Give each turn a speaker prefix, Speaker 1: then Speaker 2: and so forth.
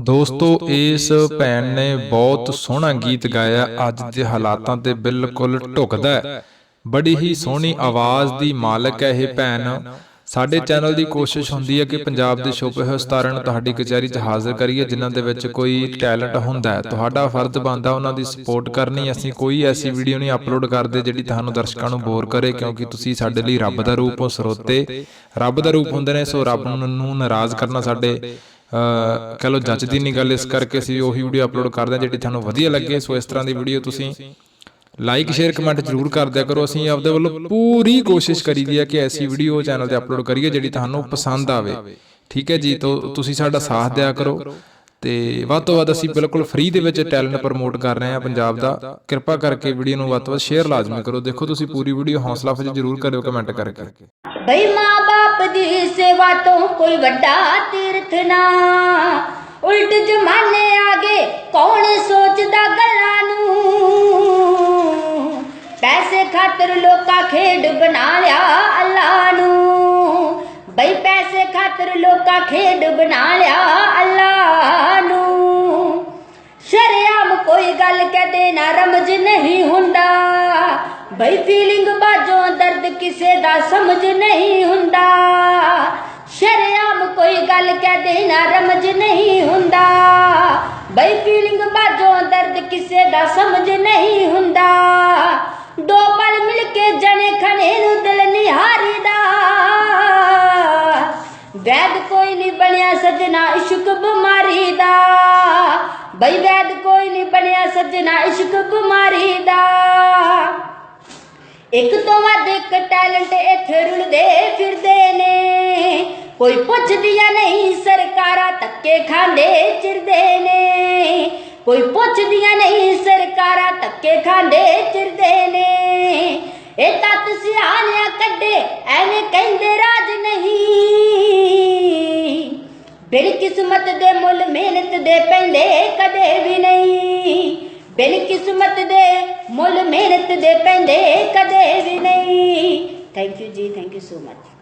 Speaker 1: ਦੋਸਤੋ ਇਸ ਭੈਣ ਨੇ ਬਹੁਤ ਸੋਹਣਾ ਗੀਤ ਗਾਇਆ ਅੱਜ ਦੇ ਹਾਲਾਤਾਂ ਤੇ ਬਿਲਕੁਲ ਢੁਕਦਾ ਹੈ। ਬੜੀ ਹੀ ਸੋਹਣੀ ਆਵਾਜ਼ ਦੀ ਮਾਲਕ ਹੈ ਇਹ ਭੈਣ। ਸਾਡੇ ਚੈਨਲ ਦੀ ਕੋਸ਼ਿਸ਼ ਹੁੰਦੀ ਹੈ ਕਿ ਪੰਜਾਬ ਦੇ ਛੁਪੇ ਹੋਏ ਸਤਾਰਾਂ ਨੂੰ ਤੁਹਾਡੀ ਕਚਹਿਰੀ 'ਚ ਹਾਜ਼ਰ ਕਰੀਏ ਜਿਨ੍ਹਾਂ ਦੇ ਵਿੱਚ ਕੋਈ ਟੈਲੈਂਟ ਹੁੰਦਾ ਹੈ। ਤੁਹਾਡਾ ਫਰਜ਼ ਬਣਦਾ ਉਹਨਾਂ ਦੀ ਸਪੋਰਟ ਕਰਨੀ ਅਸੀਂ ਕੋਈ ਐਸੀ ਵੀਡੀਓ ਨਹੀਂ ਅਪਲੋਡ ਕਰਦੇ ਜਿਹੜੀ ਤੁਹਾਨੂੰ ਦਰਸ਼ਕਾਂ ਨੂੰ ਬੋਰ ਕਰੇ ਕਿਉਂਕਿ ਤੁਸੀਂ ਸਾਡੇ ਲਈ ਰੱਬ ਦਾ ਰੂਪ ਹੋ ਸਰੋਤੇ ਰੱਬ ਦਾ ਰੂਪ ਹੁੰਦੇ ਨੇ ਸੋ ਰੱਬ ਨੂੰ ਨਾਰਾਜ਼ ਕਰਨਾ ਸਾਡੇ ਕਹ ਲੋ ਜੱਜਦੀ ਨਹੀਂ ਗੱਲ ਇਸ ਕਰਕੇ ਅਸੀਂ ਉਹੀ ਵੀਡੀਓ ਅਪਲੋਡ ਕਰਦੇ ਹਾਂ ਜਿਹੜੀ ਤੁਹਾਨੂੰ ਵਧੀਆ ਲੱਗੇ। ਸੋ ਇਸ ਤਰ੍ਹਾਂ ਦੀ ਵੀਡੀਓ ਤੁਸੀਂ ਲਾਈਕ ਸ਼ੇਅਰ ਕਮੈਂਟ ਜ਼ਰੂਰ ਕਰ ਦਿਆ ਕਰੋ। ਅਸੀਂ ਆਪਦੇ ਵੱਲੋਂ ਪੂਰੀ ਕੋਸ਼ਿਸ਼ ਕਰੀਦੀ ਹੈ ਕਿ ਐਸੀ ਵੀਡੀਓ ਚੈਨਲ ਤੇ ਅਪਲੋਡ ਕਰੀਏ ਜਿਹੜੀ ਤੁਹਾਨੂੰ ਪਸੰਦ ਆਵੇ। ਠੀਕ ਹੈ ਜੀ, ਤੋਂ ਤੁਸੀਂ ਸਾਡਾ ਸਾਥ ਦਿਆ ਕਰੋ। ਤੇ ਵੱਧ ਤੋਂ ਵੱਧ ਅਸੀਂ ਬਿਲਕੁਲ ਫ੍ਰੀ ਦੇ ਵਿੱਚ ਟੈਲੈਂਟ ਪ੍ਰਮੋਟ ਕਰ ਰਹੇ ਹਾਂ ਪੰਜਾਬ ਦਾ। ਕਿਰਪਾ ਕਰਕੇ ਵੀਡੀਓ ਨੂੰ ਵੱਧ ਤੋਂ ਵੱਧ ਸ਼ੇਅਰ ਲਾਜ਼ਮੀ ਕਰੋ। ਦੇਖੋ ਤੁਸੀਂ ਪੂਰੀ ਵੀਡੀਓ ਹੌਸਲਾ ਅਫਜ਼ਾਈ ਜ਼ਰੂਰ ਕਰਿਓ ਕਮੈਂਟ ਕਰਕੇ।
Speaker 2: ਬਈ ਮਾਂ-ਬਾਪ ਦੀ ਸੇਵਾ ਤੋਂ ਕੋਈ ਵੱਡਾ ਤੀਰਥ ਨਾ। ਉਲਟ ਜਮਾਨੇ ਆਗੇ ਕੌਣ ਸੋਚਦਾ ਗੱਲਾਂ ਨੂੰ? ਪੈਸੇ ਖਾਤਰ ਲੋਕਾਂ ਖੇਡ ਬਣਾ ਲਿਆ ਅੱਲਾ ਨੂੰ। ਬਈ ਪੈਸੇ ਖਾਤਰ ਲੋਕਾਂ ਖੇਡ ਬਣਾ ਲਿਆ ਕੋਈ ਗੱਲ ਕਹਦੇ ਨਾ ਰਮਜ ਨਹੀਂ ਹੁੰਦਾ ਬਈ ਫੀਲਿੰਗ ਬਾਜੋਂ ਦਰਦ ਕਿਸੇ ਦਾ ਸਮਝ ਨਹੀਂ ਹੁੰਦਾ ਸ਼ਰਿਆਮ ਕੋਈ ਗੱਲ ਕਹਦੇ ਨਾ ਰਮਜ ਨਹੀਂ ਹੁੰਦਾ ਬਈ ਫੀਲਿੰਗ ਬਾਜੋਂ ਦਰਦ ਕਿਸੇ ਦਾ ਸਮਝ ਨਹੀਂ ਹੁੰਦਾ ਦੋ ਪਲ ਮਿਲ ਕੇ ਜਣੇ ਖਣੇ ਨੂੰ ਦਿਲ ਨਿਹਾਰੀਦਾ ਵੈਦ ਕੋਈ ਨਹੀਂ ਬਣਿਆ ਸਜਣਾ ਇਸ਼ਕ ਬਿਮਾਰੀ ਦਾ ਬਈ ਵੈਦ ਕੋਈ ਨਹੀਂ ਬਣਿਆ ਸਜਣਾ ਇਸ਼ਕ ਬਿਮਾਰੀ ਦਾ। ਇੱਕ ਤੋਂ ਵੱਧ ਇੱਕ ਟੈਲੈਂਟ ਇੱਥੇ ਰੁਲਦੇ ਫਿਰਦੇ ਨੇ। ਕੋਈ ਪੁੱਛਦੀਆਂ ਨਹੀਂ ਸਰਕਾਰਾਂ ਧੱਕੇ ਖਾਂਦੇ ਚਿਰਦੇ ਨੇ। ਕੋਈ ਪੁੱਛਦੀਆਂ ਨਹੀਂ ਸਰਕਾਰਾਂ ਧੱਕੇ ਖਾਂਦੇ ਚਿਰਦੇ ਨੇ। ਇਹ ਤੱਤ ਸਿਆਣਿਆ ਕੱਢੇ, ਐਵੇਂ ਕਹਿੰਦੇ ਰਾਜ ਨਹੀਂ। ਬਿਨ ਕਿਸਮਤ ਦੇ ਮੁੱਲ ਮਿਹਨਤ ਦੇ ਪੈਂਦੇ ਕਦੇ ਵੀ ਨਹੀਂ। ਬਿਨ ਕਿਸਮਤ ਦੇ ਮੁੱਲ ਮਿਹਨਤ ਦੇ ਪੈਂਦੇ ਕਦੇ ਵੀ ਨਹੀਂ। Thank you ji thank you so much